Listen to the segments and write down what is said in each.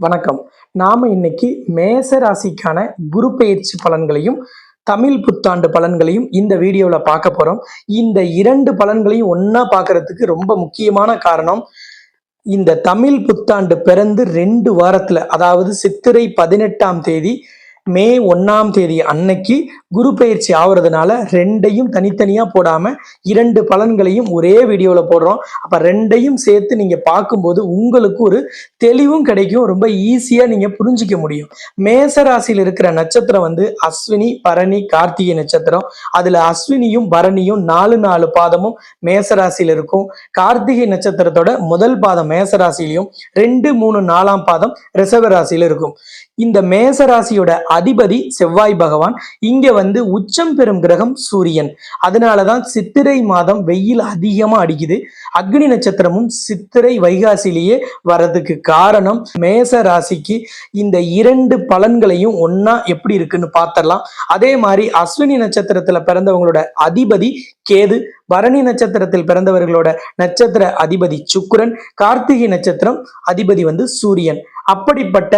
வணக்கம். நாம இன்னைக்கு மேச ராசிக்கான குரு பயிற்சி பலன்களையும் தமிழ் புத்தாண்டு பலன்களையும் இந்த வீடியோவில் பார்க்க போறோம். இந்த இரண்டு பலன்களையும் ஒன்னா பார்க்கறதுக்கு ரொம்ப முக்கியமான காரணம் இந்த தமிழ் புத்தாண்டு பிறந்து ரெண்டு வாரத்துல அதாவது சித்திரை பதினெட்டாம் தேதி மே ஒன்னாம் தேதி அன்னைக்கு குரு பயிற்சி ஆகுறதுனால ரெண்டையும் தனித்தனியா போடாம இரண்டு பலன்களையும் ஒரே வீடியோவில் போடுறோம். அப்ப ரெண்டையும் சேர்த்து நீங்க பார்க்கும்போது உங்களுக்கு ஒரு தெளிவும் கிடைக்கும். ரொம்ப ஈஸியா நீங்க புரிஞ்சிக்க முடியும். மேச ராசியில் இருக்கிற நட்சத்திரம் வந்து அஸ்வினி பரணி கார்த்திகை நட்சத்திரம். அதுல அஸ்வினியும் பரணியும் நாலு நாலு பாதமும் மேசராசியில் இருக்கும். கார்த்திகை நட்சத்திரத்தோட முதல் பாதம் மேசராசிலையும் ரெண்டு மூணு நாலாம் பாதம் ரிசவ ராசியில இருக்கும். இந்த மேசராசியோட அதிபதி செவ்வாய் பகவான் இங்க வந்து உச்சம் பெறும் கிரகம் சூரியன். அதனாலதான் சித்திரை மாதம் வெயில் அதிகமா அடிக்குது. அக்னி நட்சத்திரமும் சித்திரை வைகாசிலேயே வர்றதுக்கு காரணம் மேச ராசிக்கு இந்த இரண்டு பலன்களையும் ஒன்னா எப்படி இருக்குன்னு பார்த்தரலாம் அதே மாதிரி அஸ்வினி நட்சத்திரத்துல பிறந்தவங்களோட அதிபதி கேது பரணி நட்சத்திரத்தில் பிறந்தவர்களோட நட்சத்திர அதிபதி சுக்கரன் கார்த்திகை நட்சத்திரம் அதிபதி வந்து சூரியன். அப்படிப்பட்ட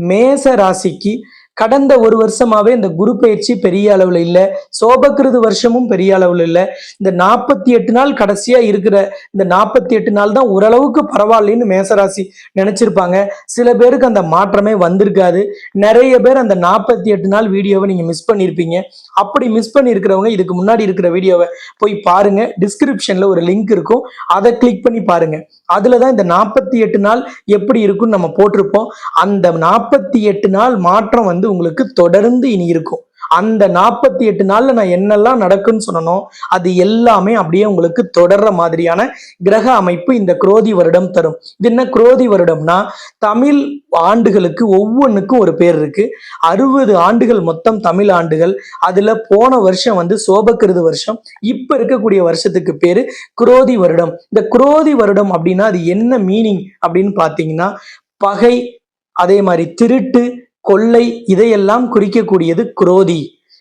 மேச ராசிக்கு கடந்த ஒரு வருஷமாவே இந்த குரு பயிற்சி பெரிய அளவுல இல்ல சோபகிருது வருஷமும் பெரிய அளவுல இல்ல. இந்த நாற்பத்தி எட்டு நாள் கடைசியா இருக்கிற இந்த நாற்பத்தி எட்டு நாள் தான் ஓரளவுக்கு பரவாயில்லன்னு மேசராசி நினைச்சிருப்பாங்க. சில பேருக்கு அந்த மாற்றமே வந்திருக்காது. நிறைய பேர் அந்த நாற்பத்தி எட்டு நாள் வீடியோவை நீங்க மிஸ் பண்ணியிருப்பீங்க அப்படி மிஸ் பண்ணியிருக்கிறவங்க இதுக்கு முன்னாடி இருக்கிற வீடியோவை போய் பாருங்க. டிஸ்கிரிப்ஷன்ல ஒரு லிங்க் இருக்கும். அதை கிளிக் பண்ணி பாருங்க. அதுல தான் இந்த நாற்பத்தி எட்டு நாள் எப்படி இருக்கும்னு நம்ம போட்டிருப்போம். அந்த நாற்பத்தி எட்டு நாள் மாற்றம் வந்து வந்து உங்களுக்கு தொடர்ந்து இனி இருக்கும். அந்த நாற்பத்தி எட்டு நாள்ல நான் என்னெல்லாம் நடக்குன்னு சொன்னனோ அது எல்லாமே அப்படியே உங்களுக்கு தொடர்ற மாதிரியான கிரக அமைப்பு இந்த குரோதி வருடம் தரும். இது என்ன குரோதி வருடம்னா தமிழ் ஆண்டுகளுக்கு ஒவ்வொன்றுக்கும் ஒரு பேர் இருக்கு. அறுபது ஆண்டுகள் மொத்தம் தமிழ் ஆண்டுகள். அதுல போன வருஷம் வந்து சோபக்கிருது வருஷம். இப்ப இருக்கக்கூடிய வருஷத்துக்கு பேரு குரோதி வருடம். இந்த குரோதி வருடம் அப்படின்னா அது என்ன மீனிங் அப்படின்னு பாத்தீங்கன்னா பகை அதே மாதிரி திருட்டு கொள்ளை இதையெல்லாம் குறிக்கக்கூடியது குரோதி.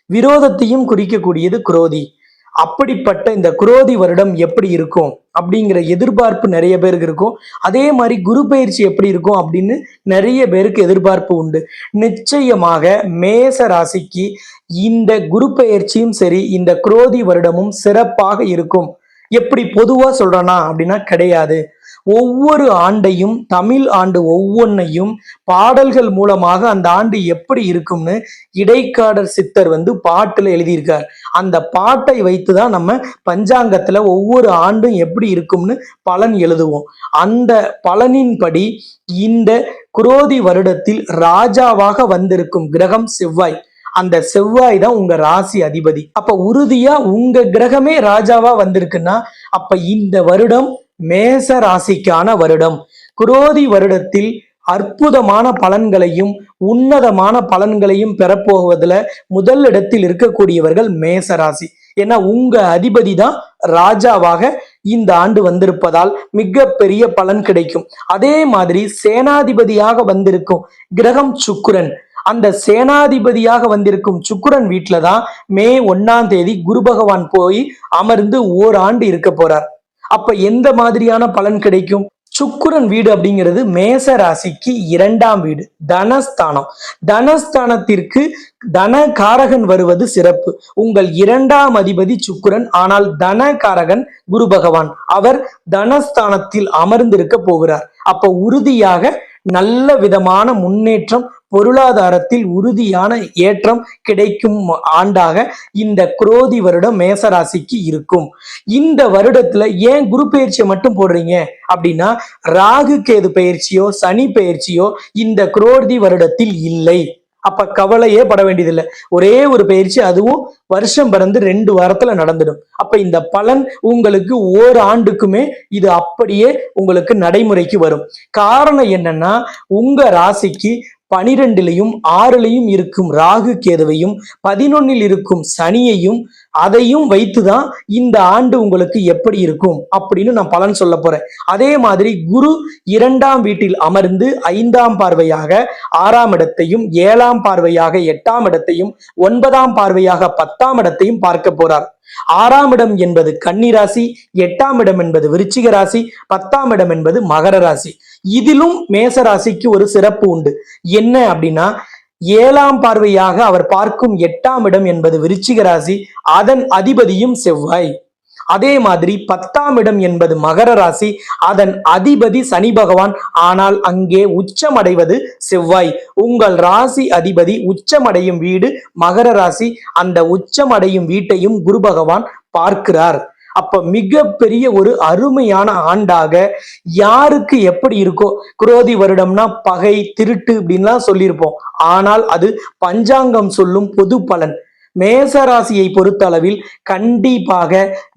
விரோதத்தையும் குறிக்கக்கூடியது குரோதி. அப்படிப்பட்ட இந்த குரோதி வருடம் எப்படி இருக்கும்? அப்படிங்கிற எதிர்பார்ப்பு நிறைய பேருக்கு இருக்கும். அதே மாதிரி குரு பயிற்சி எப்படி இருக்கும் அப்படின்னு நிறைய பேருக்கு எதிர்பார்ப்பு உண்டு. நிச்சயமாக மேச ராசிக்கு இந்த குரு பயிற்சியும் சரி இந்த குரோதி வருடமும் சிறப்பாக இருக்கும். எப்படி பொதுவா சொல்கிறேன்னா அப்படின்னா கிடையாது. ஒவ்வொரு ஆண்டையும் தமிழ் ஆண்டு ஒவ்வொன்றையும் பாடல்கள் மூலமாக அந்த ஆண்டு எப்படி இருக்கும்னு இடைக்காடர் சித்தர் வந்து பாட்டுல எழுதியிருக்கார். அந்த பாட்டை வைத்துதான் நம்ம பஞ்சாங்கத்துல ஒவ்வொரு ஆண்டும் எப்படி இருக்கும்னு பலன் எழுதுவோம். அந்த பலனின்படி இந்த குரோதி வருடத்தில் ராஜாவாக வந்திருக்கும் கிரகம் செவ்வாய். அந்த செவ்வாய் தான் உங்க ராசி அதிபதி. அப்ப உறுதியா உங்க கிரகமே ராஜாவா வந்திருக்குன்னா அப்ப இந்த வருடம் மேச ராசிக்கான வருடம். குரோதி வருடத்தில் அற்புதமான பலன்களையும் உன்னதமான பலன்களையும் பெறப்போவதில் முதல் இடத்தில் இருக்கக்கூடியவர்கள் மேச ராசி. ஏன்னா உங்க அதிபதி தான் ராஜாவாக இந்த ஆண்டு வந்திருப்பதால் மிகப்பெரிய பலன் கிடைக்கும். அதே மாதிரி சேனாதிபதியாக வந்திருக்கும் கிரகம் சுக்குரன். அந்த சேனாதிபதியாக வந்திருக்கும் சுக்குரன் வீட்டில தான் மே ஒன்னாம் தேதி குரு பகவான் போய் அமர்ந்து ஓராண்டு இருக்க போறார். அப்ப எந்த மாதிரியான பலன் கிடைக்கும்? சுக்குரன் வீடு அப்படிங்கிறது மேச ராசிக்கு இரண்டாம் வீடு தனஸ்தானம். தனஸ்தானத்திற்கு தன காரகன் வருவது சிறப்பு. உங்கள் இரண்டாம் அதிபதி சுக்குரன் ஆனால் தன காரகன் குரு பகவான். அவர் தனஸ்தானத்தில் அமர்ந்திருக்க போகிறார். அப்ப உறுதியாக நல்ல விதமான முன்னேற்றம் பொருளாதாரத்தில் உறுதியான ஏற்றம் கிடைக்கும் ஆண்டாக இந்த குரோதி வருடம் மேசராசிக்கு இருக்கும். இந்த வருடத்துல ஏன் குரு பயிற்சியை மட்டும் போடுறீங்க? அப்படின்னா ராகு கேது பயிற்சியோ சனி பயிற்சியோ இந்த குரோதி வருடத்தில் இல்லை. அப்ப கவலையே பட வேண்டியதில்லை. ஒரே ஒரு பயிற்சி அதுவும் வருஷம் பிறந்து ரெண்டு வாரத்துல நடந்துடும். அப்ப இந்த பலன் உங்களுக்கு ஓர் ஆண்டுக்குமே இது அப்படியே உங்களுக்கு நடைமுறைக்கு வரும். காரணம் என்னன்னா உங்க ராசிக்கு பனிரெண்டுலையும் ஆறுலையும் இருக்கும் ராகு கேதுவையும் பதினொன்னில் இருக்கும் சனியையும் அதையும் வைத்துதான் இந்த ஆண்டு உங்களுக்கு எப்படி இருக்கும் அப்படின்னு நான் பலன் சொல்ல போறேன். அதே மாதிரி குரு இரண்டாம் வீட்டில் அமர்ந்து ஐந்தாம் பார்வையாக ஆறாம் இடத்தையும் ஏழாம் பார்வையாக எட்டாம் இடத்தையும் ஒன்பதாம் பார்வையாக பத்தாம் இடத்தையும் பார்க்க போறார். ஆறாம் இடம் என்பது கன்னி ராசி எட்டாம் இடம் என்பது விருச்சிக ராசி பத்தாம் இடம் என்பது மகர ராசி. இதிலும் மேச ராசிக்கு ஒரு சிறப்பு உண்டு. என்ன அப்படின்னா ஏழாம் பார்வையாக அவர் பார்க்கும் எட்டாம் இடம் என்பது விருச்சிக ராசி அதன் அதிபதியும் செவ்வாய். அதே மாதிரி பத்தாம் இடம் என்பது மகர ராசி அதன் அதிபதி சனி பகவான் ஆனால் அங்கே உச்சமடைவது செவ்வாய். உங்கள் ராசி அதிபதி உச்சமடையும் வீடு மகர ராசி அந்த உச்சமடையும் வீட்டையும் குரு பகவான் பார்க்கிறார். அப்ப மிகப்பெரிய ஒரு அருமையான ஆண்டாக யாருக்கு எப்படி இருக்கோ குரோதி வருடம்னா பகை திருட்டு அப்படின்லாம் சொல்லியிருப்போம். ஆனால் அது பஞ்சாங்கம் சொல்லும் பொது பலன். மேசராசியை பொறுத்தளவில் கண்டிப்பாக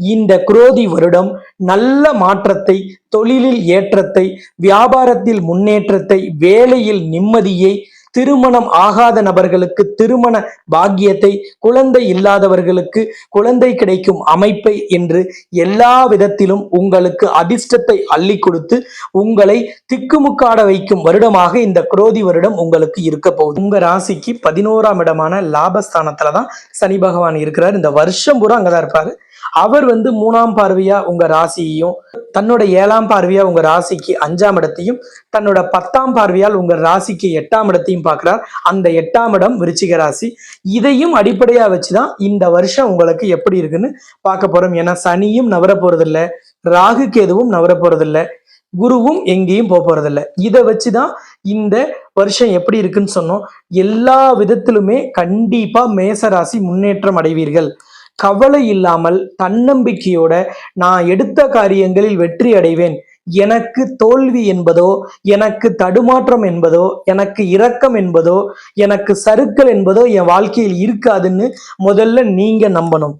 இந்த குரோதி வருடம் நல்ல மாற்றத்தை தொழிலில் ஏற்றத்தை வியாபாரத்தில் முன்னேற்றத்தை வேலையில் நிம்மதியை திருமணம் ஆகாத நபர்களுக்கு திருமண பாக்கியத்தை குழந்தை இல்லாதவர்களுக்கு குழந்தை கிடைக்கும் அமைப்பை என்று எல்லா விதத்திலும் உங்களுக்கு அதிர்ஷ்டத்தை அள்ளி கொடுத்து உங்களை திக்குமுக்காட வைக்கும் வருடமாக இந்த குரோதி வருடம் உங்களுக்கு இருக்க போகுது. உங்க ராசிக்கு பதினோராம் இடமான லாபஸ்தானத்துல தான் சனி பகவான் இருக்கிறார். இந்த வருஷம் பூரா அங்கதான் இருப்பாரு. அவர் வந்து மூணாம் பார்வையா உங்க ராசியையும் தன்னோட ஏழாம் பார்வையா உங்க ராசிக்கு அஞ்சாம் இடத்தையும் தன்னோட பத்தாம் பார்வையால் உங்க ராசிக்கு எட்டாம் இடத்தையும் பார்க்கிறார். அந்த எட்டாம் இடம் விருச்சிக ராசி. இதையும் அடிப்படையா வச்சுதான் இந்த வருஷம் உங்களுக்கு எப்படி இருக்குன்னு பார்க்க போறோம். ஏன்னா சனியும் நவர போறதில்ல. ராகு கேதுவும் நவர போறதில்ல. குருவும் எங்கேயும் போக போறதில்ல. இதை வச்சுதான் இந்த வருஷம் எப்படி இருக்குன்னு சொன்னோம். எல்லா விதத்திலுமே கண்டிப்பா மேசராசி முன்னேற்றம் அடைவீர்கள். கவலை இல்லாமல் தன்னம்பிக்கையோட நான் எடுத்த காரியங்களில் வெற்றி அடைவேன் எனக்கு தோல்வி என்பதோ எனக்கு தடுமாற்றம் என்பதோ எனக்கு இரக்கம் என்பதோ எனக்கு சறுக்கல் என்பதோ என் வாழ்க்கையில் இருக்காதுன்னு முதல்ல நீங்க நம்பணும்.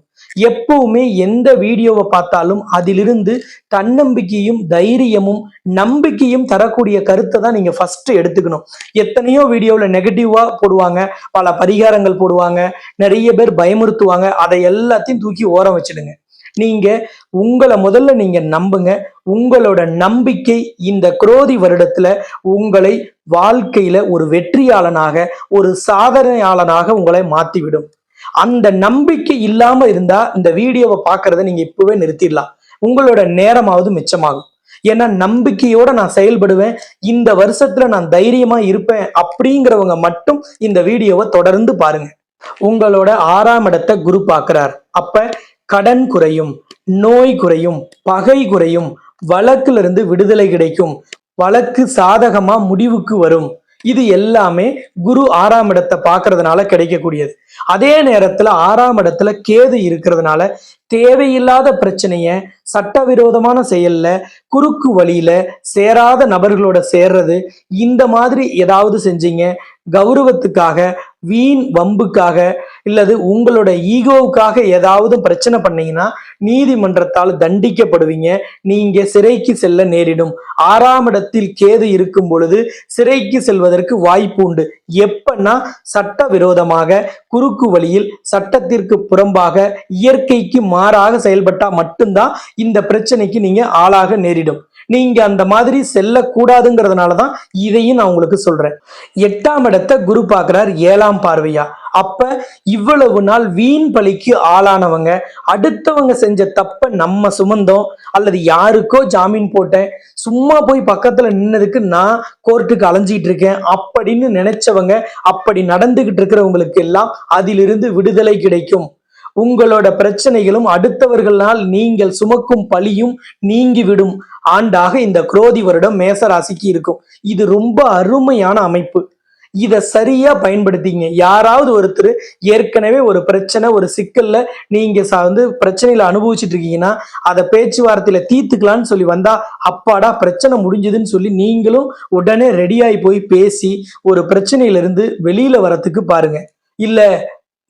எப்பவுமே எந்த வீடியோவை பார்த்தாலும் அதிலிருந்து தன்னம்பிக்கையும் தைரியமும் நம்பிக்கையும் தரக்கூடிய கருத்தை தான் நீங்க ஃபர்ஸ்ட் எடுத்துக்கணும். எத்தனையோ வீடியோவில் நெகட்டிவா போடுவாங்க பல பரிகாரங்கள் போடுவாங்க நிறைய பேர் பயமுறுத்துவாங்க அதை எல்லாத்தையும் தூக்கி ஓரம் வச்சிடுங்க. நீங்க உங்களை முதல்ல நீங்க நம்புங்க. உங்களோட நம்பிக்கை இந்த குரோதி வருடத்துல உங்களை வாழ்க்கையில ஒரு வெற்றியாளனாக ஒரு சாதனையாளனாக உங்களை மாத்திவிடும். அந்த நம்பிக்கை இல்லாம இருந்தா இந்த வீடியோவை பார்க்கறத நீங்க இப்பவே நிறுத்திடலாம். உங்களோட நேரமாவது மிச்சமாகும். ஏன்னா நம்பிக்கையோட நான் செயல்படுவேன். இந்த வருஷத்துல நான் தைரியமா இருப்பேன் அப்படிங்கிறவங்க மட்டும் இந்த வீடியோவை தொடர்ந்து பாருங்க. உங்களோட ஆறாம் இடத்தை குரு பாக்குறார் அப்ப கடன் குறையும் நோய் குறையும் பகை குறையும் வழக்குல இருந்து விடுதலை கிடைக்கும் வழக்கு சாதகமா முடிவுக்கு வரும். இது எல்லாமே குரு ஆறாம் இடத்தை பார்க்கறதுனால கிடைக்கக்கூடியது. அதே நேரத்துல ஆறாம் இடத்துல கேது இருக்கிறதுனால தேவையில்லாத பிரச்சனைய சட்டவிரோதமான செயல்ல குறுக்கு வழியில சேராத நபர்களோட சேர்றது இந்த மாதிரி ஏதாவது செஞ்சீங்க கௌரவத்துக்காக வீண் வம்புக்காக இல்லது உங்களோட ஈகோவுக்காக ஏதாவது பிரச்சனை பண்ணீங்கன்னா நீதிமன்றத்தால் தண்டிக்கப்படுவீங்க. நீங்க சிறைக்கு செல்ல நேரிடும். ஆறாம் இடத்தில் கேது இருக்கும் பொழுது சிறைக்கு செல்வதற்கு வாய்ப்பு உண்டு. எப்பன்னா சட்ட விரோதமாக குறுக்கு வழியில் சட்டத்திற்கு புறம்பாக இயற்கைக்கு மாறாக செயல்பட்டா மட்டும்தான் இந்த பிரச்சனைக்கு நீங்க ஆளாக நேரிடும். நீங்க அந்த மாதிரி செல்லக்கூடாதுங்கிறதுனால தான் இதையும் நான் உங்களுக்கு சொல்றேன். எட்டாம் இடத்தை குரு பார்க்கிறார் ஏழாம் பார்வையா. அப்ப இவ்வளவு நாள் வீண் பலிக்கு ஆளானவங்க அடுத்தவங்க செஞ்ச தப்ப நம்ம சுமந்தோம் அல்லது யாருக்கோ ஜாமீன் போட்டேன் சும்மா போய் பக்கத்துல நின்னதுக்கு நான் கோர்ட்டுக்கு அலைஞ்சிட்டு இருக்கேன் அப்படின்னு நினைச்சவங்க அப்படி நடந்துகிட்டு இருக்கிறவங்களுக்கு எல்லாம் அதிலிருந்து விடுதலை கிடைக்கும். உங்களோட பிரச்சனைகளும் அடுத்தவர்களால் நீங்கள் சுமக்கும் பழியும் நீங்கிவிடும். ஆண்டாக இந்த குரோதி வருடம் மேச ராசிக்கு இருக்கும். இது ரொம்ப அருமையான அமைப்பு. இதை சரியா பயன்படுத்திங்க. யாராவது ஒருத்தர் ஏற்கனவே ஒரு பிரச்சனை ஒரு சிக்கல்ல நீங்க வந்து பிரச்சனையில அனுபவிச்சுட்டு இருக்கீங்கன்னா அதை பேச்சுவார்த்தையில தீர்த்துக்கலாம்னு சொல்லி வந்தா அப்பாடா பிரச்சனை முடிஞ்சதுன்னு சொல்லி நீங்களும் உடனே ரெடியாகி போய் பேசி ஒரு பிரச்சனையில இருந்து வெளியில வரத்துக்கு பாருங்க. இல்லை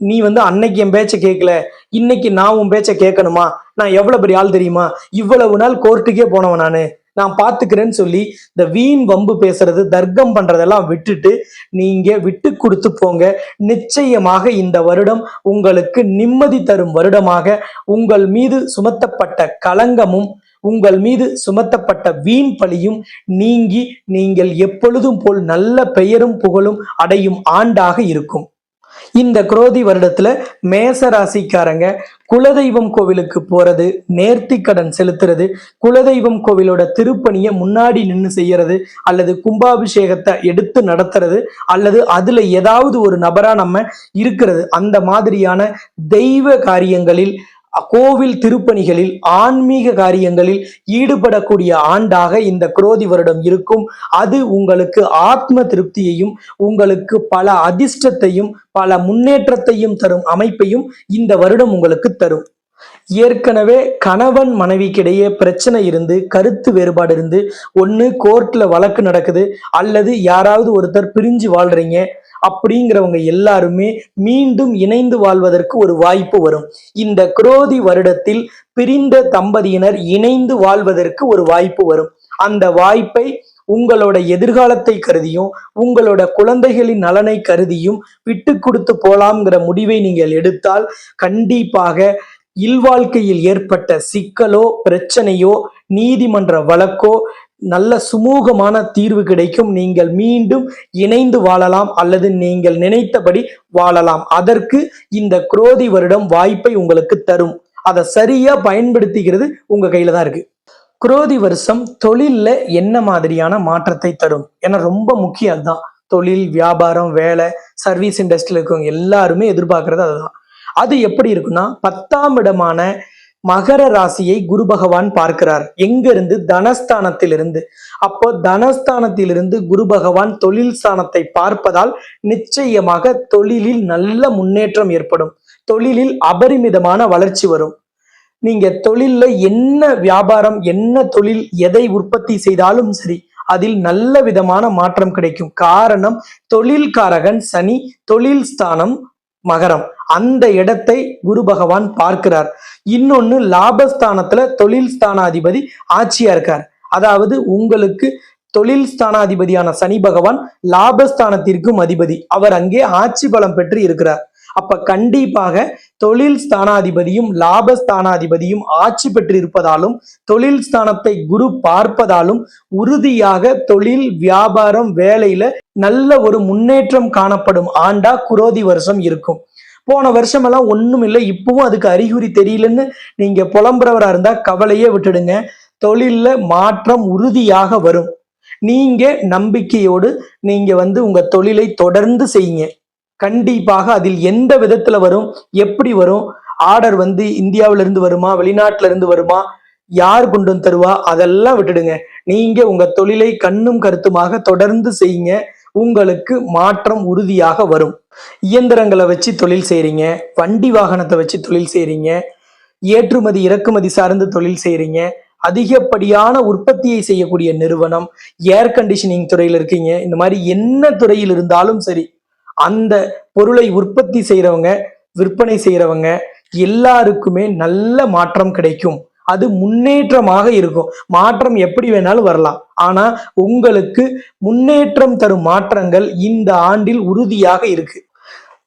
நீ வந்து அன்னைக்கு என் பேச்சை கேட்கல இன்னைக்கு நான் உன் பேச்சை கேட்கணுமா நான் எவ்வளவு பெரிய ஆள் தெரியுமா? இவ்வளவு நாள் கோர்ட்டுக்கே போனவன் நானு. நான் பாத்துக்கிறேன்னு சொல்லி இந்த வீண் வம்பு பேசுறது தர்க்கம் பண்றதெல்லாம் விட்டுட்டு நீங்க விட்டு கொடுத்து போங்க. நிச்சயமாக இந்த வருடம் உங்களுக்கு நிம்மதி தரும் வருடமாக. உங்கள் மீது சுமத்தப்பட்ட களங்கமும் உங்கள் மீது சுமத்தப்பட்ட வீண் பழியும் நீங்கி நீங்கள் எப்பொழுதும் போல் நல்ல பெயரும் புகழும் அடையும் ஆண்டாக இருக்கும். இந்த குரோதி வருடத்துல மேச ராசிக்காரங்க குலதெய்வம் கோவிலுக்கு போறது நேர்த்தி கடன் செலுத்துறது குலதெய்வம் கோவிலோட திருப்பணியை முன்னாடி நின்று செய்யறது அல்லது கும்பாபிஷேகத்தை எடுத்து நடத்துறது அல்லது அதுல ஏதாவது ஒரு நபரா நம்ம இருக்கிறது அந்த மாதிரியான தெய்வ காரியங்களில் கோவில் திருப்பணிகளில் ஆன்மீக காரியங்களில் ஈடுபடக்கூடிய ஆண்டாக இந்த குரோதி வருடம் இருக்கும். அது உங்களுக்கு ஆத்ம திருப்தியையும் உங்களுக்கு பல அதிர்ஷ்டத்தையும் பல முன்னேற்றத்தையும் தரும் அமைப்பையும் இந்த வருடம் உங்களுக்கு தரும். ஏற்கனவே கணவன் மனைவிக்கிடையே பிரச்சனை இருந்து கருத்து வேறுபாடு இருந்து ஒன்று கோர்ட்ல வழக்கு நடக்குது அல்லது யாராவது ஒருத்தர் பிரிஞ்சு வாழ்றீங்க அப்படிங்கிறவங்க எல்லாருமே மீண்டும் இணைந்து வாழ்வதற்கு ஒரு வாய்ப்பு வரும். இந்த குரோதி வருடத்தில் பிரிந்த தம்பதியினர் இணைந்து வாழ்வதற்கு ஒரு வாய்ப்பு வரும். அந்த வாய்ப்பை உங்களோட எதிர்காலத்தை கருதியும் உங்களோட குழந்தைகளின் நலனை கருதியும் விட்டு கொடுத்து போலாம்ங்கிற முடிவை நீங்கள் எடுத்தால் கண்டிப்பாக இல்வாழ்க்கையில் ஏற்பட்ட சிக்கலோ பிரச்சனையோ நீதிமன்ற வழக்கோ நல்ல சுமூகமான தீர்வு கிடைக்கும். நீங்கள் மீண்டும் இணைந்து வாழலாம் அல்லது நீங்கள் நினைத்தபடி வாழலாம். அதற்கு இந்த குரோதி வருடம் வாய்ப்பை உங்களுக்கு தரும். அதை சரியா பயன்படுத்திக்கிறது உங்க கையில தான் இருக்கு. குரோதி வருஷம் தொழில்ல என்ன மாதிரியான மாற்றத்தை தரும்? ஏன்னா ரொம்ப முக்கியம் அதுதான். தொழில் வியாபாரம் வேலை சர்வீஸ் இண்டஸ்ட்ரியில் இருக்கவங்க எல்லாருமே எதிர்பார்க்கறது அதுதான். அது எப்படி இருக்குன்னா பத்தாம் இடமான மகர ராசியை குரு பகவான் பார்க்கிறார். எங்க இருந்து தனஸ்தானத்திலிருந்து. அப்போ தனஸ்தானத்திலிருந்து குரு பகவான் தொழில் ஸ்தானத்தை பார்ப்பதால் நிச்சயமாக தொழிலில் நல்ல முன்னேற்றம் ஏற்படும். தொழிலில் அபரிமிதமான வளர்ச்சி வரும். நீங்க தொழில்ல என்ன வியாபாரம் என்ன தொழில் எதை உற்பத்தி செய்தாலும் சரி அதில் நல்ல விதமான மாற்றம் கிடைக்கும். காரணம் தொழில்காரகன் சனி தொழில் ஸ்தானம் மகரம். அந்த இடத்தை குரு பகவான் பார்க்கிறார். இன்னொன்னு லாபஸ்தானத்துல தொழில் ஸ்தானாதிபதி ஆட்சியா இருக்கார். அதாவது உங்களுக்கு தொழில் ஸ்தானாதிபதியான சனி பகவான் லாபஸ்தானத்திற்கும் அதிபதி. அவர் அங்கே ஆட்சி பலம் பெற்று இருக்கிறார். அப்ப கண்டிப்பாக தொழில் ஸ்தானாதிபதியும் லாப ஸ்தானாதிபதியும் ஆட்சி பெற்று இருப்பதாலும் தொழில் ஸ்தானத்தை குரு பார்ப்பதாலும் உறுதியாக தொழில் வியாபாரம் வேலையில நல்ல ஒரு முன்னேற்றம் காணப்படும் ஆண்டா குரோதி வருஷம் இருக்கும். போன வருஷமெல்லாம் ஒண்ணும் இல்லை இப்பவும் அதுக்கு அறிகுறி தெரியலன்னு நீங்க புலம்புறவரா இருந்தா கவலையே விட்டுடுங்க. தொழில்ல மாற்றம் உறுதியாக வரும். நீங்க நம்பிக்கையோடு நீங்க வந்து உங்க தொழிலை தொடர்ந்து செய்யுங்க. கண்டிப்பாக அதில் எந்த விதத்துல வரும் எப்படி வரும் ஆர்டர் வந்து இந்தியாவில இருந்து வருமா வெளிநாட்டுல இருந்து வருமா யார் கொண்டு வந்து தருவா அதெல்லாம் விட்டுடுங்க. நீங்க உங்க தொழிலை கண்ணும் கருத்துமாக தொடர்ந்து செய்யுங்க. உங்களுக்கு மாற்றம் உறுதியாக வரும். இயந்திரங்களை வச்சு தொழில் செய்றீங்க வண்டி வாகனத்தை வச்சு தொழில் செய்றீங்க ஏற்றுமதி இறக்குமதி சார்ந்து தொழில் செய்றீங்க அதிகப்படியான உற்பத்தியை செய்யக்கூடிய நிறுவனம் ஏர் கண்டிஷனிங் துறையில் இருக்கீங்க இந்த மாதிரி என்ன துறையில் இருந்தாலும் சரி அந்த பொருளை உற்பத்தி செய்கிறவங்க விற்பனை செய்கிறவங்க எல்லாருக்குமே நல்ல மாற்றம் கிடைக்கும். அது முன்னேற்றமாக இருக்கும். மாற்றம் எப்படி வேணாலும் வரலாம். ஆனா உங்களுக்கு முன்னேற்றம் தரும் மாற்றங்கள் இந்த ஆண்டில் உறுதியாக இருக்கு.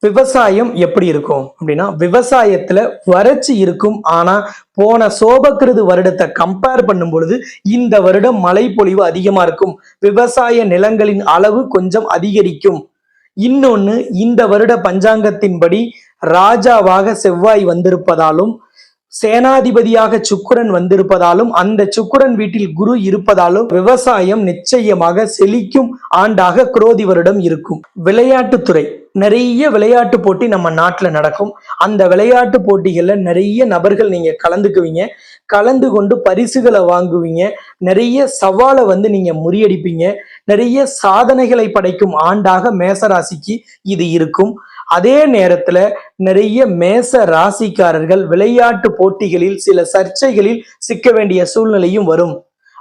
விவசாயம் எப்படி இருக்கும்? அப்படின்னா விவசாயத்துல வறட்சி இருக்கும். ஆனா போன சோபக்கிருது வருடத்தை கம்பேர் பண்ணும் பொழுது இந்த வருடம் மழை பொழிவு அதிகமா இருக்கும். விவசாய நிலங்களின் அளவு கொஞ்சம் அதிகரிக்கும். இன்னொன்று இந்த வருட பஞ்சாங்கத்தின்படி ராஜாவாக செவ்வாய் வந்திருப்பதாலும் சேனாதிபதியாக சுக்குரன் வந்திருப்பதாலும் அந்த சுக்குரன் வீட்டில் குரு இருப்பதாலும் விவசாயம் நிச்சயமாக செழிக்கும் ஆண்டாக குரோதி வருடம் இருக்கும். விளையாட்டுத்துறை நிறைய விளையாட்டு போட்டி நம்ம நாட்டில் நடக்கும். அந்த விளையாட்டு போட்டிகளில் நிறைய நபர்கள் நீங்கள் கலந்துக்குவீங்க. கலந்து கொண்டு பரிசுகளை வாங்குவீங்க. நிறைய சவாலை வந்து நீங்கள் முறியடிப்பீங்க. நிறைய சாதனைகளை படைக்கும் ஆண்டாக மேச ராசிக்கு இது இருக்கும். அதே நேரத்துல நிறைய மேச ராசிக்காரர்கள் விளையாட்டு போட்டிகளில் சில சர்ச்சைகளில் சிக்க வேண்டிய சூழ்நிலையும் வரும்.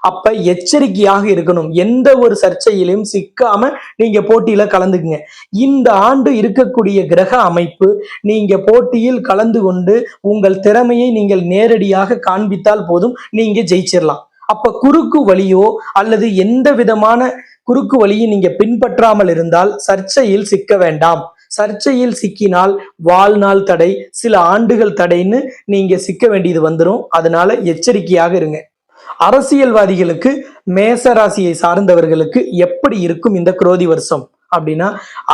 அப்ப எச்சரிக்கையாக இருக்கணும். எந்த ஒரு சர்ச்சையிலையும் சிக்காம நீங்க போட்டியில கலந்துக்குங்க. இந்த ஆண்டு இருக்கக்கூடிய கிரக அமைப்பு நீங்க போட்டியில் கலந்து கொண்டு உங்கள் திறமையை நீங்கள் நேரடியாக காண்பித்தால் போதும் நீங்க ஜெயிச்சிடலாம் அப்ப குறுக்கு வழியோ அல்லது எந்த விதமான குறுக்கு வழியை நீங்க பின்பற்றாமல் இருந்தால் சர்ச்சையில் சிக்க வேண்டாம். சர்ச்சையில் சிக்கினால் வாழ்நாள் தடை சில ஆண்டுகள் தடைன்னு நீங்க சிக்க வேண்டியது வந்துடும் அதனால எச்சரிக்கையாக இருங்க. அரசியல்வாதிகளுக்கு மேச ராசியை சார்ந்தவர்களுக்கு எப்படி இருக்கும் இந்த குரோதி வருஷம்? அப்படின்னா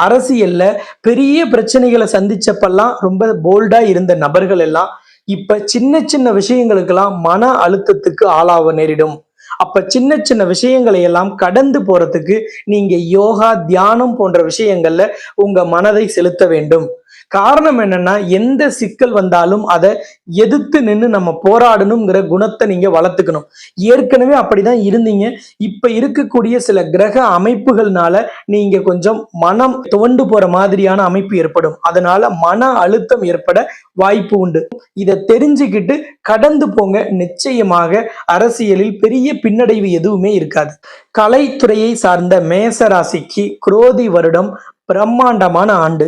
அரசியல்ல பெரிய பிரச்சனைகளை சந்திச்சப்பெல்லாம் ரொம்ப போல்டா இருந்த நபர்கள் எல்லாம் இப்ப சின்ன சின்ன விஷயங்களுக்கெல்லாம் மன அழுத்தத்துக்கு ஆளாக நேரிடும். அப்ப சின்ன சின்ன விஷயங்களை எல்லாம் கடந்து போறதுக்கு நீங்க யோகா தியானம் போன்ற விஷயங்கள்ல உங்க மனதை செலுத்த வேண்டும். காரணம் என்னன்னா எந்த சிக்கல் வந்தாலும் அதை எதிர்த்து நின்று நம்ம போராடணுங்கிற குணத்தை நீங்க வளர்த்துக்கணும். ஏற்கனவே அப்படிதான் இருந்தீங்க. இப்ப இருக்கக்கூடிய சில கிரக அமைப்புகள்னால நீங்க கொஞ்சம் மனம் துவண்டு போற மாதிரியான அமைப்பு ஏற்படும். அதனால மன அழுத்தம் ஏற்பட வாய்ப்பு உண்டு. இதை தெரிஞ்சுக்கிட்டு கடந்து போங்க. நிச்சயமாக அரசியலில் பெரிய பின்னடைவு எதுவுமே இருக்காது. கலைத்துறையை சார்ந்த மேச ராசிக்கு குரோதி வருடம் பிரம்மாண்டமான ஆண்டு.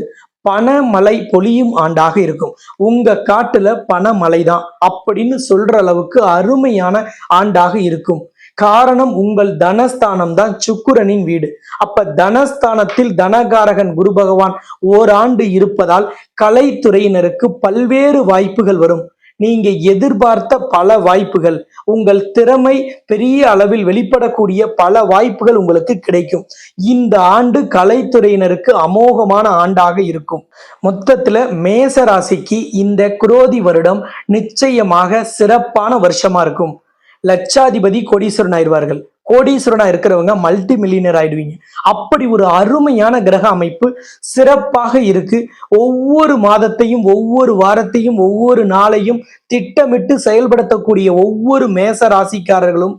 பணமழை பொழியும் ஆண்டாக இருக்கும். உங்க காட்டுல பணமழை தான் அப்படின்னு சொல்ற அளவுக்கு அருமையான ஆண்டாக இருக்கும். காரணம் உங்கள் தனஸ்தானம் தான் சுக்குரனின் வீடு. அப்ப தனஸ்தானத்தில் தனகாரகன் குரு பகவான் ஓராண்டு இருப்பதால் கலைத்துறையினருக்கு பல்வேறு வாய்ப்புகள் வரும். நீங்க எதிர்பார்த்த பல வாய்ப்புகள் உங்கள் திறமை பெரிய அளவில் வெளிப்படக்கூடிய பல வாய்ப்புகள் உங்களுக்கு கிடைக்கும். இந்த ஆண்டு கலைத்துறையினருக்கு அமோகமான ஆண்டாக இருக்கும். மொத்தத்துல மேச ராசிக்கு இந்த குரோதி வருடம் நிச்சயமாக சிறப்பான வருஷமா இருக்கும். லட்சாதிபதி கோடீஸ்வரன் ஆயிடுவார்கள். கோடீஸ்வரனா இருக்கிறவங்க மல்டி மில்லியனர் ஆயிடுவீங்க. அப்படி ஒரு அருமையான கிரக அமைப்பு சிறப்பாக இருக்கு. ஒவ்வொரு மாதத்தையும் ஒவ்வொரு வாரத்தையும் ஒவ்வொரு நாளையும் திட்டமிட்டு செயல்படுத்தக்கூடிய ஒவ்வொரு மேச ராசிக்காரர்களும்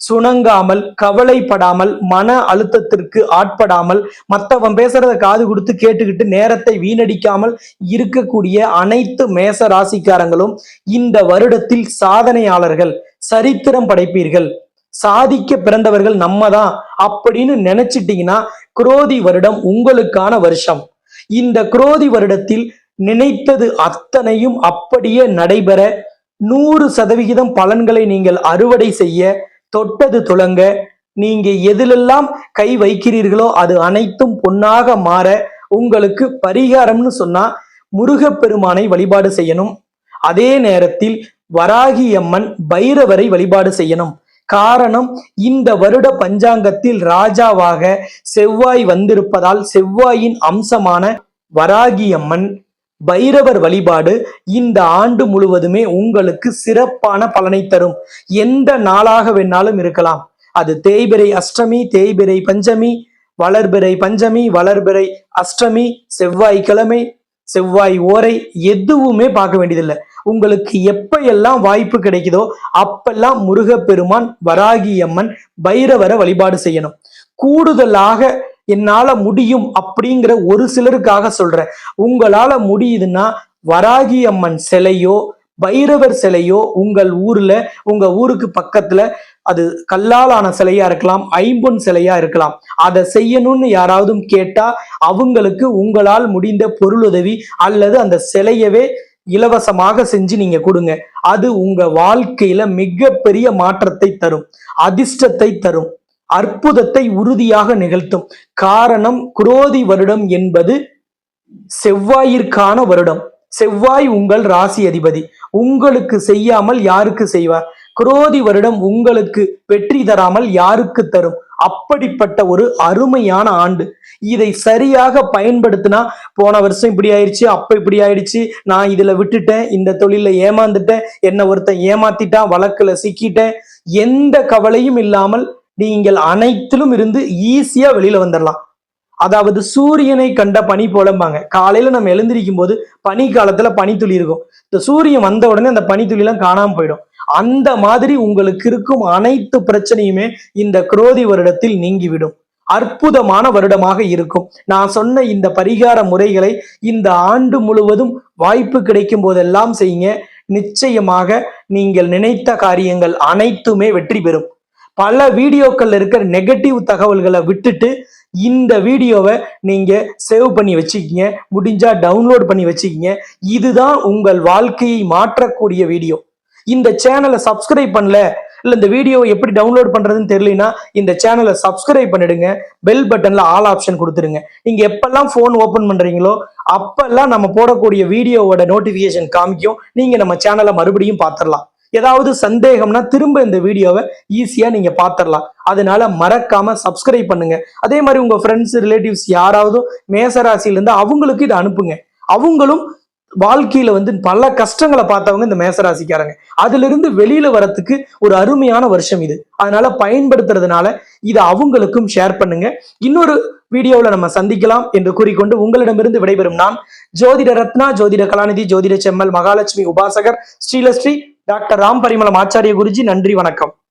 சுணங்காமல் கவலைப்படாமல் மன அழுத்தத்திற்கு ஆட்படாமல் மற்றவன் பேசுறத காது கொடுத்து கேட்டுக்கிட்டு நேரத்தை வீணடிக்காமல் இருக்கக்கூடிய அனைத்து மேச ராசிக்காரங்களும் இந்த வருடத்தில் சாதனையாளர்கள் சரித்திரம் படைப்பீர்கள். சாதிக்க பிறந்தவர்கள் நம்ம தான் அப்படின்னு நினைச்சிட்டீங்கன்னா குரோதி வருடம் உங்களுக்கான வருஷம். இந்த குரோதி வருடத்தில் நினைத்தது அத்தனையும் அப்படியே நடைபெற நூறு சதவிகிதம் பலன்களை நீங்கள் அறுவடை செய்ய தொட்டது துளங்க நீங்க எதிலெல்லாம் கை வைக்கிறீர்களோ அது அனைத்தும் பொன்னாக மாற உங்களுக்கு பரிகாரம்னு சொன்னா முருகப்பெருமானை வழிபாடு செய்யணும். அதே நேரத்தில் வராகி அம்மன் பைரவரை வழிபாடு செய்யணும். காரணம் இந்த வருட பஞ்சாங்கத்தில் ராஜாவாக செவ்வாய் வந்திருப்பதால் செவ்வாயின் அம்சமான வராகியம்மன் பைரவர் வழிபாடு இந்த ஆண்டு முழுவதுமே உங்களுக்கு சிறப்பான பலனை தரும். எந்த நாளாக வேணாலும் இருக்கலாம். அது தேய்பிரை அஷ்டமி தேய்பிரை பஞ்சமி வளர்பிறை பஞ்சமி வளர்பிறை அஷ்டமி செவ்வாய்க்கிழமை செவ்வாய் ஓரை எதுவுமே பார்க்க வேண்டியதில்லை. உங்களுக்கு எப்ப எல்லாம் வாய்ப்பு கிடைக்குதோ அப்பெல்லாம் முருகப்பெருமான் வராகி அம்மன் பைரவரை வழிபாடு செய்யணும். கூடுதலாக என்னால முடியும் அப்படிங்கிற ஒரு சிலருக்காக சொல்றேன். உங்களால முடியுதுன்னா வராகி அம்மன் சிலையோ பைரவர் சிலையோ உங்கள் ஊர்ல உங்க ஊருக்கு பக்கத்துல அது கல்லால் ஆன சிலையா இருக்கலாம் ஐம்பொன் சிலையா இருக்கலாம். அதை செய்யணும்னு யாராவது கேட்டா அவங்களுக்கு உங்களால் முடிந்த பொருளுதவி அல்லது அந்த சிலையவே இலவசமாக செஞ்சு நீங்க கொடுங்க. அது உங்க வாழ்க்கையில மிகப்பெரிய மாற்றத்தை தரும் அதிர்ஷ்டத்தை தரும் அற்புதத்தை உறுதியாக நிகழ்த்தும். காரணம் குரோதி வருடம் என்பது செவ்வாயிற்கான வருடம். செவ்வாய் உங்கள் ராசி அதிபதி. உங்களுக்கு செய்யாமல் யாருக்கு செய்வார்? குரோதி வருடம் உங்களுக்கு வெற்றி தராமல் யாருக்கு தரும்? அப்படிப்பட்ட ஒரு அருமையான ஆண்டு. இதை சரியாக பயன்படுத்தினா போன வருஷம் இப்படி ஆயிடுச்சு அப்ப இப்படி ஆயிடுச்சு நான் இதுல விட்டுட்டேன் இந்த தொழில ஏமாந்துட்டேன் என்ன ஒருத்தன் ஏமாத்திட்டான் வழக்குல சிக்கிட்டேன் எந்த கவலையும் இல்லாமல் நீங்கள் அனைத்திலும் இருந்து ஈஸியா வெளியில வந்துடலாம் அதாவது சூரியனை கண்ட பனி போலம்பாங்க. காலையில நம்ம எழுந்திருக்கும் போது பனி காலத்துல பனித்துளி இருக்கும். இந்த சூரியன் வந்த உடனே அந்த பனித்துளி எல்லாம் காணாம போயிடும். அந்த மாதிரி உங்களுக்கு இருக்கும் அனைத்து பிரச்சனையுமே இந்த குரோதி வருடத்தில் நீங்கிவிடும். அற்புதமான வருடமாக இருக்கும். நான் சொன்ன இந்த பரிகார முறைகளை இந்த ஆண்டு முழுவதும் வாய்ப்பு கிடைக்கும் போதெல்லாம் செய்யுங்க. நிச்சயமாக நீங்கள் நினைத்த காரியங்கள் அனைத்துமே வெற்றி பெறும். பல வீடியோக்கள் இருக்கிற நெகட்டிவ் தகவல்களை விட்டுட்டு இந்த வீடியோவை நீங்க சேவ் பண்ணி வச்சுக்கிங்க. முடிஞ்சா டவுன்லோட் பண்ணி வச்சுக்கிங்க. இதுதான் உங்கள் வாழ்க்கையை மாற்றக்கூடிய வீடியோ. இந்த சேனலை சப்ஸ்கிரைப் பண்ணல இல்லை இந்த வீடியோவை எப்படி டவுன்லோட் பண்றதுன்னு தெரியலனா இந்த சேனலை சப்ஸ்கிரைப் பண்ணிடுங்க. பெல் பட்டன்ல ஆல் ஆப்ஷன் கொடுத்துருங்க. நீங்க எப்பெல்லாம் ஃபோன் ஓப்பன் பண்றீங்களோ அப்பெல்லாம் நம்ம போடக்கூடிய வீடியோவோட நோட்டிஃபிகேஷன் காமிக்கும். நீங்க நம்ம சேனலை மறுபடியும் பார்த்துடலாம். ஏதாவது சந்தேகம்னா திரும்ப இந்த வீடியோவை ஈஸியா நீங்க பார்த்துடலாம். அதனால மறக்காம சப்ஸ்கிரைப் பண்ணுங்க. அதே மாதிரி உங்க ஃப்ரெண்ட்ஸ் ரிலேட்டிவ்ஸ் யாராவது மேசராசியில அவங்களுக்கு இதை அனுப்புங்க. அவங்களும் வாழ்க்கையில வந்து பல கஷ்டங்களை பார்த்தவங்க இந்த மேசராசிக்காரங்க. அதுல இருந்து வெளியில வரத்துக்கு ஒரு அருமையான வருஷம் இது. அதனால பயன்படுத்துறதுனால இதை அவங்களுக்கும் ஷேர் பண்ணுங்க. இன்னொரு வீடியோவில் நம்ம சந்திக்கலாம் என்று கூறிக்கொண்டு உங்களிடமிருந்து விடைபெறும் நான் ஜோதிட ரத்னா ஜோதிட கலாநிதி ஜோதிட செம்மல் மகாலட்சுமி உபாசகர் ஸ்ரீலஸ்ரீ டாக்டர் ராம் பரிமளம் ஆச்சாரிய குருஜி நன்றி வணக்கம்.